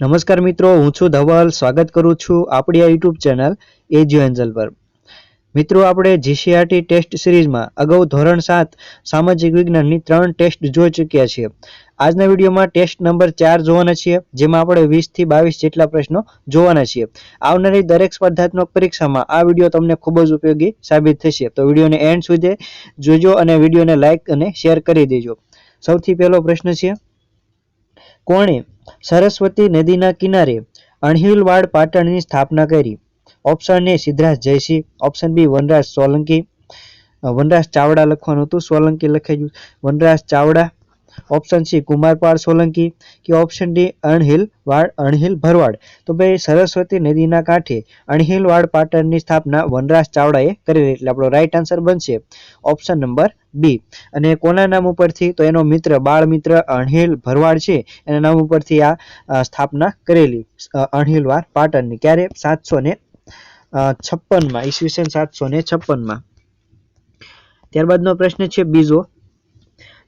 નમસ્કાર મિત્રો, હું છું ધવલ. સ્વાગત કરું છું આપણી આ યુટ્યુબ ચેનલ એજ્યુ એન્જલ પર. મિત્રો, આપણે જીસીઆરટી ટેસ્ટ સિરીઝમાં અગાઉ ધોરણ સાત સામાજિક વિજ્ઞાનની ત્રણ ટેસ્ટ જોઈ ચૂક્યા છીએ. આજના વિડીયોમાં ટેસ્ટ નંબર ચાર જોવાના છીએ, જેમાં આપણે વીસથી બાવીસ જેટલા પ્રશ્નો જોવાના છીએ. આવનારી દરેક સ્પર્ધાત્મક પરીક્ષામાં આ વીડિયો તમને ખૂબ જ ઉપયોગી સાબિત થશે. તો વિડીયોને એન્ડ સુધી જોજો અને વિડીયોને લાઇક અને શેર કરી દેજો. સૌથી પહેલો પ્રશ્ન છે, કોણે સરસ્વતી નદીના કિનારે અણહિલવાડ પાટણની સ્થાપના કરી. Option A Siddhraj Jaysinh. Option B Vanraj Solanki. Vanraj Chavda લખવાનું હતું. સોલંકી લખાઈ Vanraj Chavda. Option C Kumarpal Solanki. કે ઓપ્શન ડી અણહિલ વાડ, અણહિલ ભરવાડ. તો ભાઈ, સરસ્વતી નદીના કાંઠે અણહિલવાડ પાટણની સ્થાપના વનરાજ ચાવડાએ કરી એટલે આપણો રાઈટ આન્સર બનશે. Option number B. અને કોના નામ ઉપરથી? તો એનો મિત્ર, બાળ મિત્ર અણહિલ ભરવાડ છે. એના નામ ઉપરથી આ સ્થાપના કરેલી અણહિલવાર પાટણની. ક્યારે? સાતસો ને છપ્પનમાં, ઈસવીસન સાતસો ને છપ્પનમાં. ત્યારબાદનો પ્રશ્ન છે બીજો.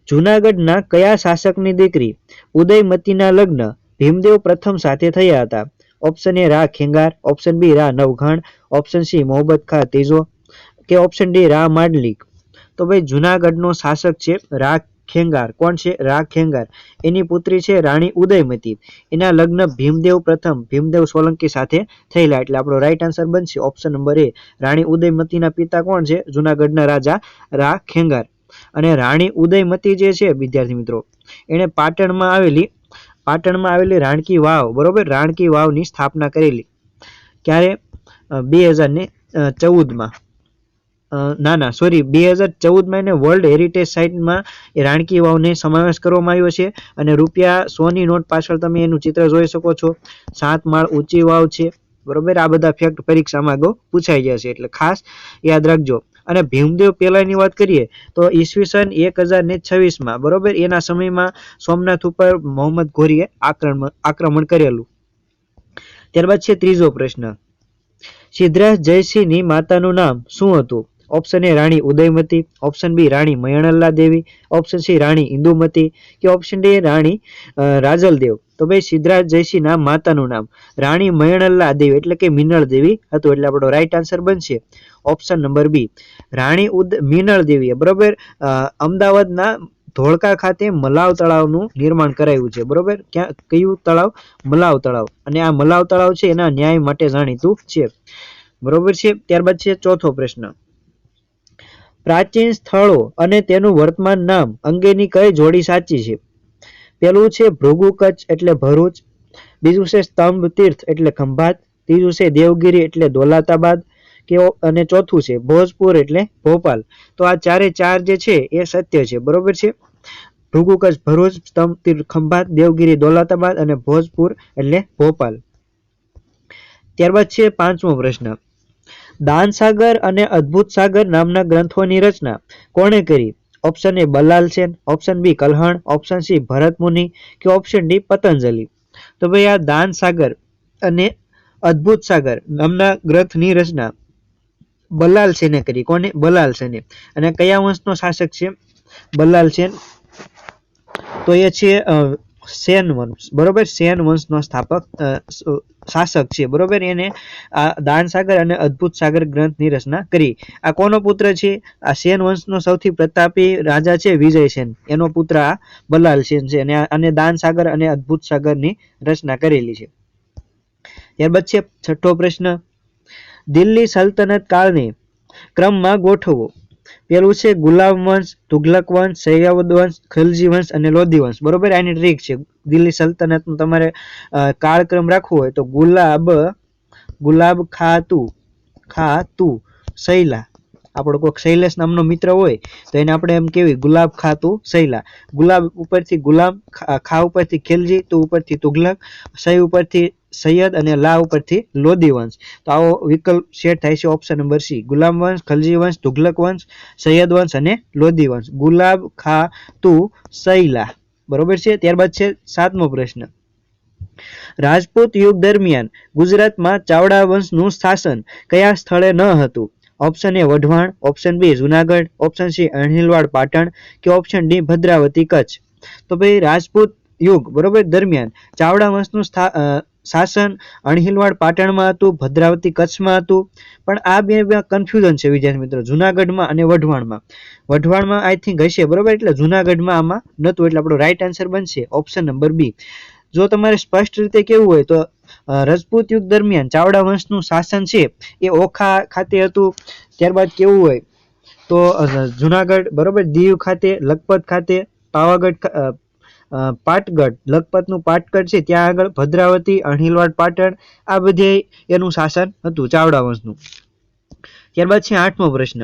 જુનાગઢના કયા શાસકની દીકરી ઉદયમતીના લગ્ન, ભીમદેવ પ્રથમ સાથે થયા હતા? ઓપ્શન એ રા ખેંગાર, ઓપ્શન બી રા નવઘણ, ઓપ્શન સી મોહબ્બત ખા ત્રીજો કે ઓપ્શન ડી રા માંડલિક? તો ભાઈ જુનાગઢનો શાસક છે રા ખેંગાર. કોણ છે? રા ખેંગાર. એની પુત્રી છે રાણી ઉદયમતી. એના લગ્ન ભીમદેવ પ્રથમ, ભીમદેવ સોલંકી સાથે થયેલા. એટલે આપણો રાઈટ આન્સર બનશે ઓપ્શન નંબર એ રાણી ઉદયમતીના પિતા કોણ છે? જુનાગઢના રાજા રા ખેંગાર. અને રાણી ઉદયમતી જે છે, વિદ્યાર્થી મિત્રો, એણે પાટણમાં આવેલી પાટણમાં આવેલી રાણકી વાવ, બરોબર? રાણકી વાવની સ્થાપના કરેલી. ક્યારે? બે હજાર ને ચૌદમાં. ના ના સોરી બે હજાર ચૌદમાં એને વર્લ્ડ હેરિટેજ સાઇટમાં એ રાણકી વાવને સમાવેશ કરવામાં આવ્યો છે અને રૂપિયા સોની નોટ પાછળ તમે એનું ચિત્ર જોઈ શકો છો. સાત માળ ઊંચી વાવ છે. બરોબર? આ બધા ફેક્ટ પરીક્ષામાં અગાઉ પૂછાઈ ગયા છે એટલે ખાસ યાદ રાખજો. અને ભીમદેવ પહેલાની વાત કરીએ તો ઈસવીસન એક હજાર ને છવ્વીસમાં, બરોબર? એના સમયમાં સોમનાથ ઉપર મોહમ્મદ ઘોરીએ આક્રમણ આક્રમણ કરેલું. ત્યારબાદ છે ત્રીજો પ્રશ્ન. સિદ્ધરાજ જયસિંહની માતાનું નામ શું હતું? Option A Rani Udaymati. Option B Rani Mayanalla Devi option C Rani Indumati. કે ઓપ્શન ડી રાણી રાજલદેવ. તો ભાઈ, સિદ્ધરાજ જયસિંહના માતાનું નામ. રાણી મયણલ્લા દેવી એટલે કે મિનળ દેવી હતું, એટલે આપણો રાઈટ આન્સર બનશે. ઓપ્શન નંબર બી રાણી ઉદ મિનળ દેવીએ બરોબર અમદાવાદના ધોળકા ખાતે મલાવ તળાવનું નિર્માણ કરાયું છે, બરોબર? ક્યાં, કયું તળાવ? મલાવ તળાવ. અને આ મલાવ તળાવ છે, એના ન્યાય માટે જાણીતું છે. બરોબર છે? ત્યારબાદ છે ચોથો પ્રશ્ન. પ્રાચીન સ્થળો અને તેનું વર્તમાન નામ અંગેની કઈ જોડી સાચી છે? પેલું છે ભૃગુ કચ્છ એટલે ભરૂચ, બીજું છે સ્તંભ તીર્થ એટલે ખંભાત, ત્રીજું છે દેવગીરી એટલે દોલાતાબાદ કેવો અને ચોથું છે ભોજપુર એટલે ભોપાલ. તો આ ચારે ચાર જે છે એ સત્ય છે, બરોબર છે? ભૃગુ કચ્છ, ભરૂચ, સ્તંભ તીર્થ, ખંભાત, દેવગીરી, દોલાતાબાદ અને ભોજપુર એટલે ભોપાલ. ત્યારબાદ છે પાંચમો પ્રશ્ન. દાનસાગર અને અદ્ભુત સાગર નામના ગ્રંથોની રચના કોણે કરી? Option A Ballal Sen. Option B Kalhana. Option C Bharat Muni. કે ઓપ્શન ડી પતંજલિ. તો ભાઈ આ દાન સાગર અને અદ્ભુત સાગર નામના ગ્રંથની રચના બલાલ સેને કરી. કોને બલાલ સેને. અને કયા વંશનો શાસક છે? બલાલ સેન. તો એ છે સેન વંશ, બરોબર? સેન વંશનો સ્થાપક શાસક છે, બરોબર? એને આ દાન સાગર અને અદ્ભુત સાગર ગ્રંથની રચના કરી. આ કોનો પુત્ર છે? આ સેન વંશનો સૌથી પ્રતાપી રાજા છે, વિજય સેન. એનો પુત્ર આ બલાલ સેન છે અને અને દાન સાગર અને અદ્ભુત સાગરની રચના કરેલી છે. ત્યારબાદ છે, છઠ્ઠો પ્રશ્ન. દિલ્હી સલ્તનત કાળને ક્રમમાં ગોઠવો. પેલું છે ગુલામ વંશ, તુઘલક વંશ, સૈયાવદ વંશ, ખલજી વંશ અને લોધી વંશ. બરોબર? આની ટ્રીક છે. દિલ્હી સલ્તનતનું તમારે કાળક્રમ રાખવો હોય તો ગુલાબ ગુલાબ ખાતું ખાતું શૈલા આપણો કોઈક શૈલેષ નામનો મિત્ર હોય, તો એને આપણે એમ કેવી ગુલાબ ખાતું શૈલા ગુલાબ ઉપરથી ગુલામ ખા ખા ઉપરથી ખિલજી, તું ઉપરથી તુઘલક સહી ઉપરથી સૈયદ અને લા ઉપરથી લોધી વંશ. તો આવો વિકલ્પ સેટ થાય છે ઓપ્શન નંબર સી ગુલામ વંશ, ખલજી વંશ તુઘલક વંશ, સૈયદ વંશ અને લોધી વંશ. ગુલાબ ખા તુ શૈલા બરોબર છે? ત્યારબાદ છે સાતમો પ્રશ્ન. રાજપૂત યુગ દરમિયાન ગુજરાતમાં ચાવડા વંશનું શાસન કયા સ્થળે ન હતું? Option A Wadhwan option B Junagadh option C Anhilwad, Patan કે ઓપ્શન ડી ભદ્રાવતી કચ્છ? તો ભાઈ રાજપૂત યુગ બરોબર દરમિયાન ચાવડા વંશનું શાસન અણહિલવાડ પાટણમાં હતું, ભદ્રાવતી કચ્છમાં હતું. પણ આ બે કન્ફ્યુઝન છે વિદ્યાર્થી મિત્રો. જુનાગઢમાં અને વઢવાણમાં. વઢવાણમાં આઈ થિંક હશે, બરોબર? એટલે જુનાગઢમાં આમાં નહોતું, એટલે આપણો રાઈટ આન્સર બનશે ઓપ્શન નંબર બી જો તમારે સ્પષ્ટ રીતે કેવું હોય, તો રજપૂત યુગ દરમિયાન ચાવડા વંશનું શાસન છે, એ ઓખા ખાતે હતું. ત્યારબાદ કેવું હોય, તો જુનાગઢ, બરોબર? દીવ ખાતે, લખપત ખાતે, પાવાગઢ પાટગઢ, લખપતનું પાટગઢ છે, ત્યાં આગળ ભદ્રાવતી, અણહિલવાડ, પાટણ, આ બધે એનું શાસન હતું, ચાવડા વંશનું. ત્યારબાદ છે આઠમો પ્રશ્ન.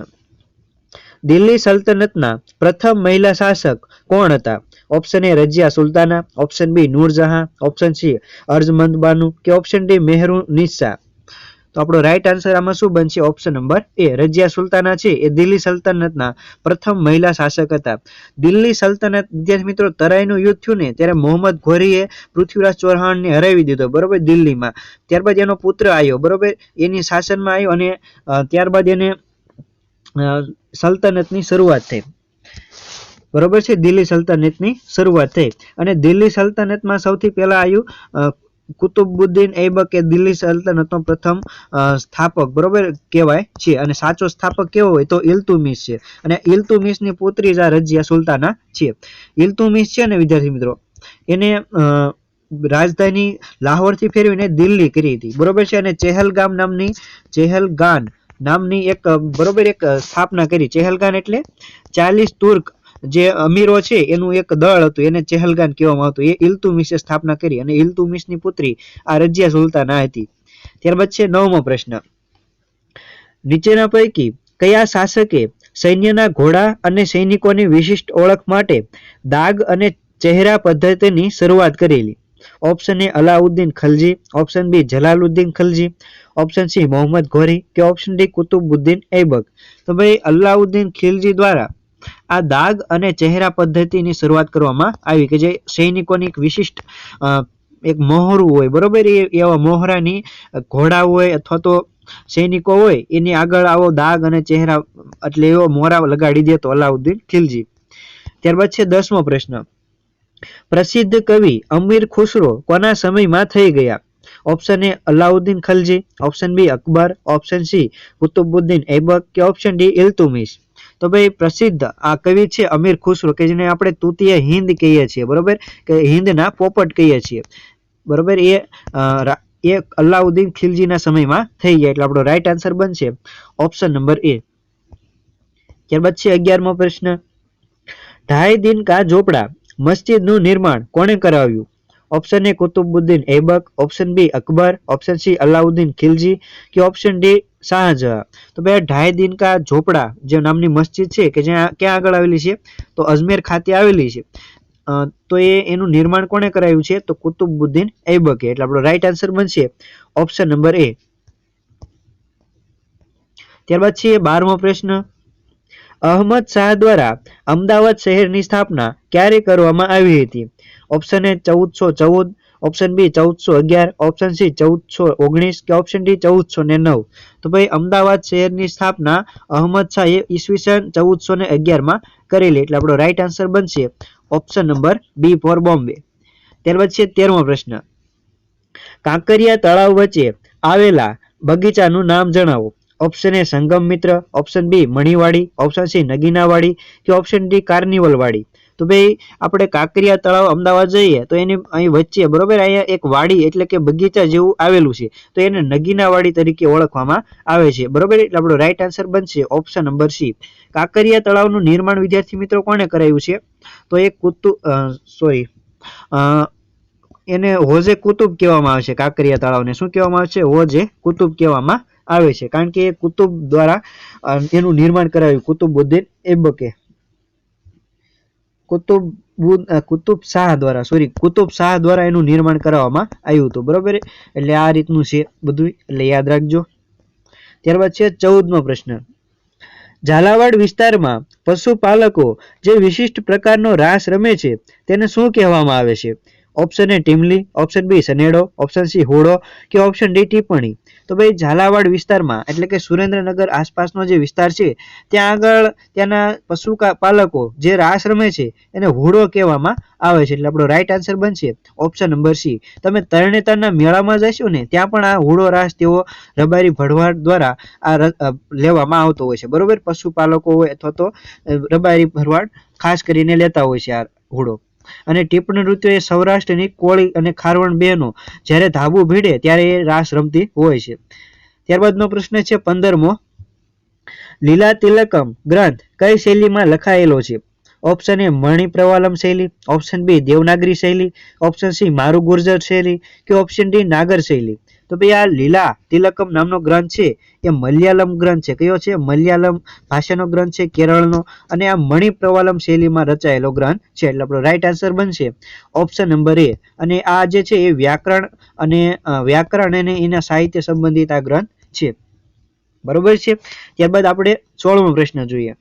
દિલ્હી સલ્તનતના પ્રથમ મહિલા શાસક કોણ હતા? Option A Razia Sultana option B Noorjahan option C Arjumand Banu કે ઓપ્શન ડી મેહરુ નિસ્સા? તો આપણો રાઈટ આન્સર આમાં શું બનશે? ઓપ્શન નંબર એ રજિયા સુલતાના છે. એ દિલ્હી સલ્તનતના પ્રથમ મહિલા શાસક હતા. દિલ્હી સલ્તનત, વિદ્યાર્થી મિત્રો, તરાઈનું યુદ્ધ થયું ને, ત્યારે મોહમ્મદ ઘોરીએ પૃથ્વીરાજ ચૌહાણને હરાવી દીધો, બરોબર, દિલ્હીમાં. ત્યારબાદ એનો પુત્ર આવ્યો, બરોબર? એની શાસનમાં આવ્યો અને ત્યારબાદ એને સલ્તનતની શરૂઆત થઈ. બરોબર છે? દિલ્હી સલ્તનતની શરૂઆત થઈ. અને દિલ્હી સલ્તનતમાં સૌથી પહેલા આવ્યું કુતુબુદ્દીન ઐબક એ દિલ્હી સલ્તનતનો પ્રથમ સ્થાપક, બરોબર, કહેવાય છે. અને સાચો સ્થાપક કેવો હોય તો ઇલ્તુમિસ છે. અને ઇલ્તુમિસની પુત્રી જ આ રજિયા સુલતાના છે. ઇલ્તુમિસ છે ને, વિદ્યાર્થી મિત્રો? એને રાજધાની લાહોરથી ફેરવીને દિલ્હી કરી હતી. બરોબર છે? અને ચેહલગામ નામની, ચેહલગાન નામની એક, બરોબર, એક સ્થાપના કરી. ચેહલગાન એટલે ચાલીસ તુર્ક જે અમીરો છે, એનું એક દળ હતું, એને ચેહલગાન કહેવામાં આવતું. એ ઇલ્તુમિસે સ્થાપના કરી અને ઇલ્તુમિસની પુત્રી આ રજિયા સુલતાના હતી. ત્યારબાદ છે નવમો પ્રશ્ન. નીચેના પૈકી કયા શાસકે સૈન્યના ઘોડા અને સૈનિકોની વિશિષ્ટ ઓળખ માટે દાગ અને ચહેરા પદ્ધતિની શરૂઆત કરેલી? Option A Alauddin Khalji, option B Jalaluddin Khalji, option C Mohammad Ghori કે ઓપ્શન ડી કુતુબુદ્દીન ઐબક. તો ભાઈ, અલાઉદ્દીન ખિલજી દ્વારા આ દાગ અને ચહેરા પદ્ધતિની શરૂઆત કરવામાં આવી કે જે સૈનિકોની એક વિશિષ્ટ એક મોહરું હોય, બરોબર? એ એવા મોહરાની ઘોડા હોય અથવા તો સૈનિકો હોય, એની આગળ આવો દાગ અને ચહેરા, એટલે એવો મોહરા લગાડી દેતો અલાઉદ્દીન ખિલજી. ત્યારબાદ છે દસમો પ્રશ્ન. પ્રસિદ્ધ કવિ અમીર ખુસરો કોના સમયમાં થઈ ગયા? Option A Alauddin Khalji, option B Akbar, option C Qutbuddin Aibak કે ઓપ્શન ડી ઇલ્તુમિશ તો ભાઈ પ્રસિદ્ધ આ કવિ છે અમીર ખુસરો, કે જેને આપણે તૂતીય હિન્દ કહીએ છીએ, બરોબર? કે હિન્દના પોપટ કહીએ છીએ. બરોબર? એ એ અલાઉદ્દીન ખિલજીના સમયમાં થઈ ગયા, એટલે આપણો રાઈટ આન્સર બનશે ઓપ્શન નંબર એ ત્યારબાદ છે અગિયારમો પ્રશ્ન. ઢાઈ દિન કા ઝોપડા મસ્જિદનું નિર્માણ કોણે કરાવ્યું? Option A Qutbuddin Aibak option B Akbar option C Alauddin Khilji, કે ઓપ્શન ડી શાહજહાં તો બે ઢાઈ દિન કા ઝોપડા, જે નામની મસ્જિદ છે, કે જ્યાં ક્યાં આગળ આવેલી છે, તો અજમેર ખાતે આવેલી છે. તો એ એનું નિર્માણ કોણે કરાયું છે? તો કુતુબુદ્દીન ઐબકે. એટલે આપણો રાઈટ આન્સર બનશે ઓપ્શન નંબર એ ત્યારબાદ છે બારમો પ્રશ્ન. અહમદ શાહ દ્વારા અમદાવાદ શહેરની સ્થાપના ક્યારે કરવામાં આવી હતી? ઓપ્શન એ ચૌદસો ચૌદ ઓપ્શન બી ચૌદસો અગિયાર. ઓપ્શન સી ચૌદસો ઓગણીસ કે ઓપ્શન ડી ચૌદસો ને નવ. તો ભાઈ, અમદાવાદ શહેરની સ્થાપના અહમદ શાહે ઈસવીસન ચૌદસો ને અગિયારમાં કરેલી. એટલે આપણો રાઈટ આન્સર બનશે option number B for Bombay ત્યારબાદ છે તેરમો પ્રશ્ન. કાંકરિયા તળાવ વચ્ચે આવેલા બગીચાનું નામ જણાવો. Option A Sangam Mitra. Option B Maniwadi. Option C Naginawadi. કે ઓપ્શન ડી કાર્નિવલવાડી. તો ભાઈ, આપણે કાંકરિયા તળાવ અમદાવાદ જઈએ, તો એની અહીં વચ્ચે બરોબર અહીંયા એક વાડી એટલે કે બગીચા જેવું આવેલું છે. તો એને નગીના વાડી તરીકે ઓળખવામાં આવે છે. બરોબર? એટલે આપણો રાઈટ આન્સર બનશે ઓપ્શન નંબર સી કાંકરિયા તળાવનું નિર્માણ વિદ્યાર્થી મિત્રો કોણે કરાયું છે? તો એ કુતુ સોરી એને હોજે કુતુબ કહેવામાં આવે છે, કાંકરિયા તળાવને. શું કહેવામાં આવે છે? હોજે કુતુબ કહેવામાં આવે છે. કારણ કે એ કુતુબ દ્વારા એનું નિર્માણ કરાવ્યું કુતુબુદ્દીન એબકે કુતુબ કુતુબ શાહ દ્વારા સોરી કુતુબ શાહ દ્વારા એનું નિર્માણ કરાવવામાં આવ્યું હતું, બરોબર એટલે આ રીતનું છે બધું, એટલે યાદ રાખજો. ત્યારબાદ છે ચૌદમો પ્રશ્ન. ઝાલાવાડ વિસ્તારમાં પશુપાલકો જે વિશિષ્ટ પ્રકારનો રાસ રમે છે, તેને શું કહેવામાં આવે છે? Option A Timli option B Sanedo option C Hudo કે ઓપ્શન ડી ટિપ્પણી તો ભાઈ ઝાલાવાડ વિસ્તારમાં, એટલે કે સુરેન્દ્રનગર આસપાસનો જે વિસ્તાર છે, ત્યાં આગળ ત્યાંના પશુ પાલકો જે રાસ રમે છે, એને હોડો કહેવામાં આવે છે. એટલે આપણો રાઈટ આન્સર બનશે ઓપ્શન નંબર સી તમે તરણેતરના મેળામાં જશો ને, ત્યાં પણ આ હોડો રાસ તેઓ રબારી ભરવાડ દ્વારા આ લેવામાં આવતો હોય છે. બરોબર? પશુપાલકો હોય અથવા તો રબારી ભરવાડ ખાસ કરીને લેતા હોય છે આ હોડો. અને ટીપણ નૃત્ય એ સૌરાષ્ટ્રની કોળી અને ખારવણ બેનો જ્યારે ધાબુ ભીડે ત્યારે એ રાસ રમતી હોય છે. ત્યારબાદનો પ્રશ્ન છે પંદરમો. લીલા તિલકમ ગ્રંથ કઈ શૈલીમાં લખાયેલો છે? ઓપ્શન એ મણિ પ્રવાલમ શૈલી, ઓપ્શન બી દેવનાગરી શૈલી, ઓપ્શન સી મારુ ગુર્જર શૈલી કે ઓપ્શન ડી નાગર શૈલી? તો ભાઈ આ લીલા તિલકમ નામનો ગ્રંથ છે, એ મલયાલમ ગ્રંથ છે. કયો છે? મલયાલમ ભાષાનો ગ્રંથ છે, કેરળનો. અને આ મણિ પ્રવાલમ શૈલીમાં રચાયેલો ગ્રંથ છે. એટલે આપણો રાઈટ આન્સર બનશે. ઓપ્શન નંબર એ અને આ જે છે, એ વ્યાકરણ અને વ્યાકરણ અને એના સાહિત્ય સંબંધિત આ ગ્રંથ છે. બરોબર છે? ત્યારબાદ આપણે સોળમો પ્રશ્ન જોઈએ.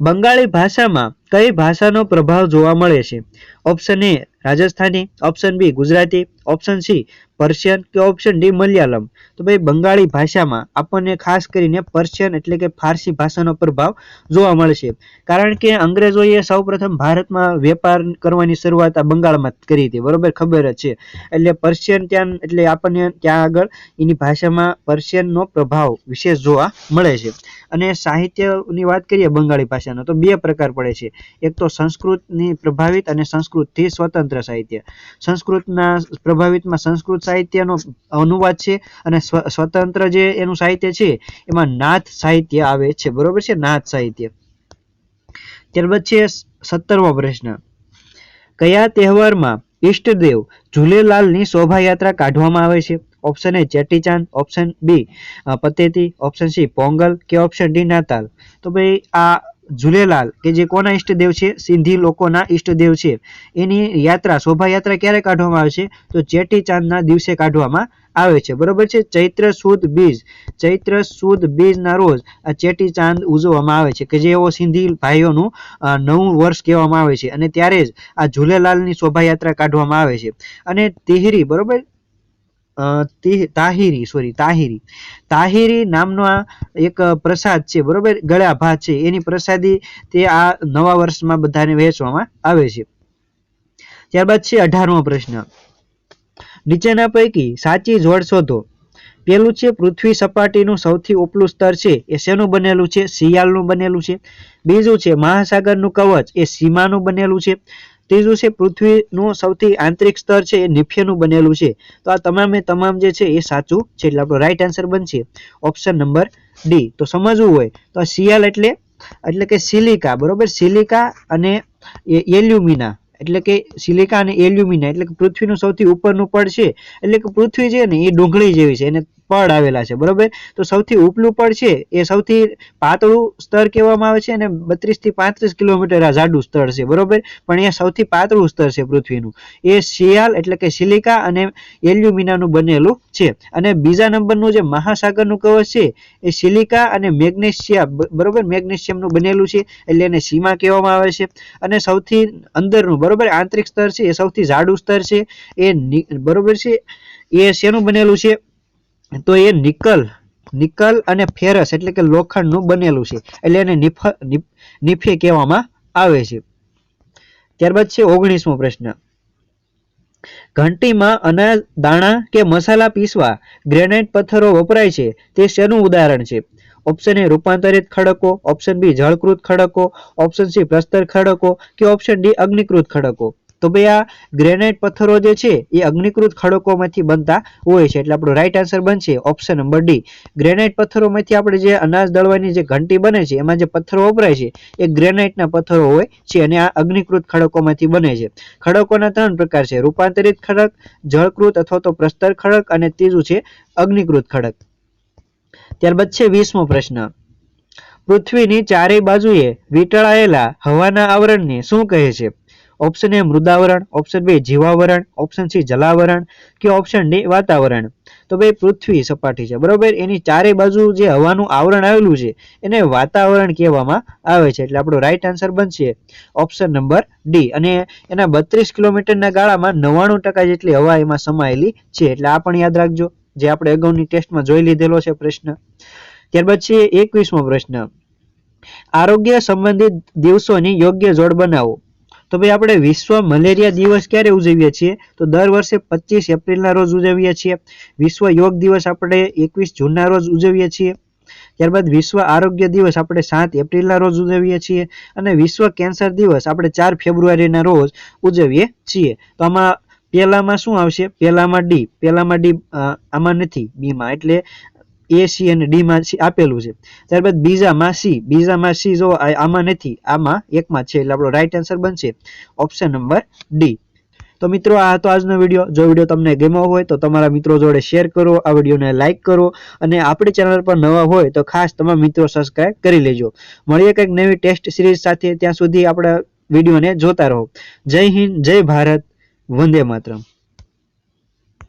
બંગાળી ભાષામાં કઈ ભાષાનો પ્રભાવ જોવા મળે છે? Option A Rajasthani. Option B Gujarati. Option C Persian કે ઓપ્શન ડી મલયાલમ. તો ભાઈ, બંગાળી ભાષામાં આપણને ખાસ કરીને પર્શિયન એટલે કે ફારસી ભાષાનો પ્રભાવ જોવા મળશે કારણ કે અંગ્રેજોએ સૌપ્રથમ ભારતમાં વેપાર કરવાની શરૂઆત આ બંગાળમાં કરી હતી. બરોબર? ખબર જ છે. એટલે પર્શિયન ત્યાં, એટલે આપણને ત્યાં આગળ એની ભાષામાં પર્શિયનનો પ્રભાવ વિશેષ જોવા મળે છે. અને સાહિત્યની વાત કરીએ બંગાળી ભાષાનો, તો બે પ્રકાર પડે છે. એક તો સંસ્કૃતની પ્રભાવિત અને સંસ્કૃતથી સ્વતંત્ર સાહિત્ય. સંસ્કૃતના પ્રભાવિતમાં સંસ્કૃત સાહિત્યનો અનુવાદ છે અને સ્વતંત્ર જે એનું સાહિત્ય છે, એમાં નાથ સાહિત્ય આવે છે. બરોબર છે? નાથ સાહિત્ય. ત્યારબાદ છે સત્તરમો પ્રશ્ન. કયા તહેવારમાં ઈષ્ટદેવ ઝૂલેલાલની શોભાયાત્રા કાઢવામાં આવે છે? Option A Chetichand, option B Pateti, option C, Pongal કે ઓપ્શન ડી, નાતાલ? તો ભાઈ આ ઝૂલેલાલ કે જે કોના ઈષ્ટદેવ છે? સિંધી લોકોના ઈષ્ટદેવ છે. એની યાત્રા, શોભાયાત્રા ક્યારે કાઢવામાં આવે છે? તો ચેટીચાંદના દિવસે કાઢવામાં આવે છે. બરોબર છે? ચૈત્ર સુદ બીજ. ચૈત્ર સુદ બીજના રોજ આ ચેટી ચાંદ ઉજવવામાં આવે છે, કે જે એવો સિંધી ભાઈઓનું નવું વર્ષ કહેવામાં આવે છે. અને ત્યારે જ આ ઝૂલેલાલની શોભાયાત્રા કાઢવામાં આવે છે. અને તિહરી, બરોબર? તાહિરી સોરી તાહિરી. તાહિરી નામનો એક પ્રસાદ છે, બરોબર? ગળા ભાત છે. એની પ્રસાદી તે આ નવા વર્ષમાં બધાને વહેંચવામાં આવે છે. ત્યારબાદ છે અઢારમો પ્રશ્ન. નીચેના પૈકી સાચી જોડ શોધો. પેલું છે પૃથ્વી સપાટીનું સૌથી ઉપલું સ્તર છે. એ શેનું બનેલું છે? શિયાળનું બનેલું છે. બીજું છે મહાસાગરનું કવચ. એ સીમાનું બનેલું છે. ત્રીજું છે, પૃથ્વીનું સૌથી આંતરિક સ્તર છે, એ નિફ્યનું બનેલું છે. તો આ તમામે તમામ જે છે, એ સાચું છે, એટલે આપણો રાઈટ આન્સર બનશે ઓપ્શન નંબર ડી તો સમજવું હોય, તો આ શિયાળ એટલે એટલે કે સિલિકા, બરોબર? સિલિકા અને એલ્યુમિના, એટલે કે સિલિકા અને એલ્યુમિના, એટલે કે પૃથ્વીનું સૌથી ઉપરનું પડ છે, એટલે કે પૃથ્વી છે ને એ ડુંગળી જેવી છે, એને પડ આવેલા છે, બરોબર? તો સૌથી ઉપલું પડ છે એ સૌથી પાતળું સ્તર કહેવામાં આવે છે અને બત્રીસથી પાંત્રીસ કિલોમીટર આ જાડું સ્તર છે, બરોબર? પણ એ સૌથી પાતળું સ્તર છે પૃથ્વીનું. એ શિયાલ એટલે કે સિલિકા અને એલ્યુમિનાનું બનેલું છે. અને બીજા નંબરનું જે મહાસાગરનું કવચ છે એ સિલિકા અને મેગ્નેશિયા બરોબર? મેગ્નેશિયમનું બનેલું છે એટલે એને સીમા કહેવામાં આવે છે. અને સૌથી અંદરનું, બરોબર? આંતરિક સ્તર છે એ સૌથી જાડું સ્તર છે. એ બરોબર છે? એ શેનું બનેલું છે? તો એ નિકલ નિકલ અને ફેરસ એટલે કે લોખંડનું બનેલું છે. એટલે એને નિફ, નિફ- કહેવામાં આવે છે. ત્યારબાદ છે ઓગણીસમો પ્રશ્ન. ઘંટીમાં અનાજ દાણા કે મસાલા પીસવા ગ્રેનાઇટ પથ્થરો વપરાય છે. તે શેનું ઉદાહરણ છે? ઓપ્શન એ રૂપાંતરિત ખડકો ઓપ્શન બી જળકૃત ખડકો ઓપ્શન સી પ્રસ્તર ખડકો કે ઓપ્શન ડી અગ્નિકૃત ખડકો. તો ભાઈ આ ગ્રેનાઇટ પથ્થરો જે છે, એ અગ્નિકૃત ખડકોમાંથી બનતા હોય છે. એટલે આપણો રાઈટ આન્સર બનશે ઓપ્શન નંબર ડી ગ્રેનાઇટ પથ્થરોમાંથી આપણે જે અનાજ દળવાની જે ઘંટી બને છે, એમાં જે પથ્થરો વપરાય છે, એ ગ્રેનાઇટના પથ્થરો હોય છે અને આ અગ્નિકૃત ખડકોમાંથી બને છે. ખડકોના ત્રણ પ્રકાર છે. રૂપાંતરિત ખડક, જળકૃત અથવા તો પ્રસ્તર ખડક અને ત્રીજું છે અગ્નિકૃત ખડક. ત્યારબાદ છે વીસમો પ્રશ્ન. પૃથ્વીની ચારેય બાજુએ વીંટળાયેલા હવાના આવરણને શું કહે છે? ઓપ્શન એ મૃદાવરણ. ઓપ્શન બી જીવાવરણ. ઓપ્શન સી જલાવરણ કે ઓપ્શન ડી વાતાવરણ. તો ભાઈ, પૃથ્વી સપાટી છે. બરોબર? એની ચારે બાજુ જે હવાનું આવરણ આવેલું છે, એને વાતાવરણ કહેવામાં આવે છે. એટલે આપણો રાઈટ આન્સર બનશે ઓપ્શન નંબર ડી અને એના બત્રીસ કિલોમીટરના ગાળામાં નવ્વાણું ટકા જેટલી હવા એમાં સમાયેલી છે. એટલે આ પણ યાદ રાખજો, જે આપણે અગાઉની ટેસ્ટમાં જોઈ લીધેલો છે પ્રશ્ન. ત્યારબાદ છે એકવીસમો પ્રશ્ન. આરોગ્ય સંબંધિત દિવસોની યોગ્ય જોડ બનાવો. તો ભાઈ આપણે વિશ્વ મલેરિયા દિવસ ક્યારે ઉજવીએ છીએ? તો દર વર્ષે પચીસ એપ્રિલના રોજ ઉજવીએ છીએ. વિશ્વ યોગ દિવસ આપણે એકવીસ જૂનના રોજ ઉજવીએ છીએ. ત્યારબાદ વિશ્વ આરોગ્ય દિવસ આપણે સાત એપ્રિલના રોજ ઉજવીએ છીએ અને વિશ્વ કેન્સર દિવસ આપણે ચાર ફેબ્રુઆરીના રોજ ઉજવીએ છીએ. તો આમાં પહેલામાં શું આવશે? પહેલામાં ડી. પહેલામાં ડી આમાં નથી. બીમાં. એટલે એ સી અને સી આપેલું છે. ત્યારબાદ બીજામાં સી. બીજામાં સી જો આમાં નથી. આમાં એકમાં છે એટલે આપણો રાઈટ આન્સર બનશે ઓપ્શન નંબર ડી તો મિત્રો, આ હતો આજનો વીડિયો જો વીડિયો તમને ગમ્યો હોય તો તમારા મિત્રો જોડે શેર કરો, આ વિડીયોને લાઇક કરો અને આપણી ચેનલ પર નવા હોય તો ખાસ તમામ મિત્રો સબસ્ક્રાઇબ કરી લેજો. મળીએ કંઈક નવી ટેસ્ટ સિરીઝ સાથે. ત્યાં સુધી આપણા વિડીયોને જોતા રહો. જય હિન્દ, જય ભારત. વંદે માતરમ.